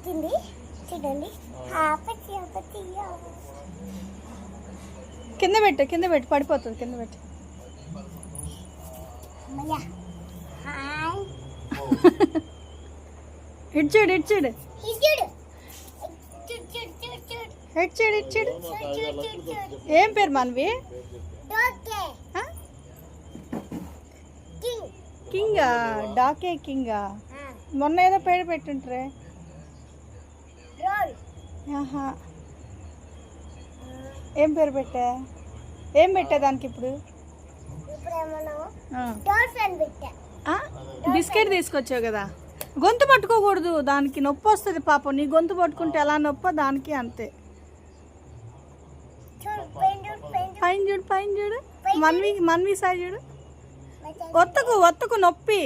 వచ్చింది. చూడండి. కింద పెట్టు కింద పెట్టు పడిపోతుంది కింద పెట్టు. అమ్మయ్య. హాయ్. ఇటు చూడు ఇటు చూడు. ఇది చూడు. చూడు చూడు చూడు చూడు. ఇటు చూడు ఇటు చూడు. చూడు చూడు చూడు చూడు. ఏం పేరు మనవి? కింగ్. డాకే కింగా. మొన్న ఏదో పేరు పెట్టుంటారే. ఆహా. ఏం పేరు పెట్టా? ఏం పెట్టా దానికి ఇప్పుడు? బిస్కెట్ తీసుకొచ్చావు కదా? గొంతు పట్టుకోకూడదు. దానికి నొప్పి వస్తుంది పాపం. నీ గొంతు పట్టుకుంటే ఎలా నొప్పో దానికి అంతే. పైన చూడు పైన చూడు. మన్వి మన్వి చూడు. చూడు ఒత్తుకు ఒత్తుకు నొప్పి.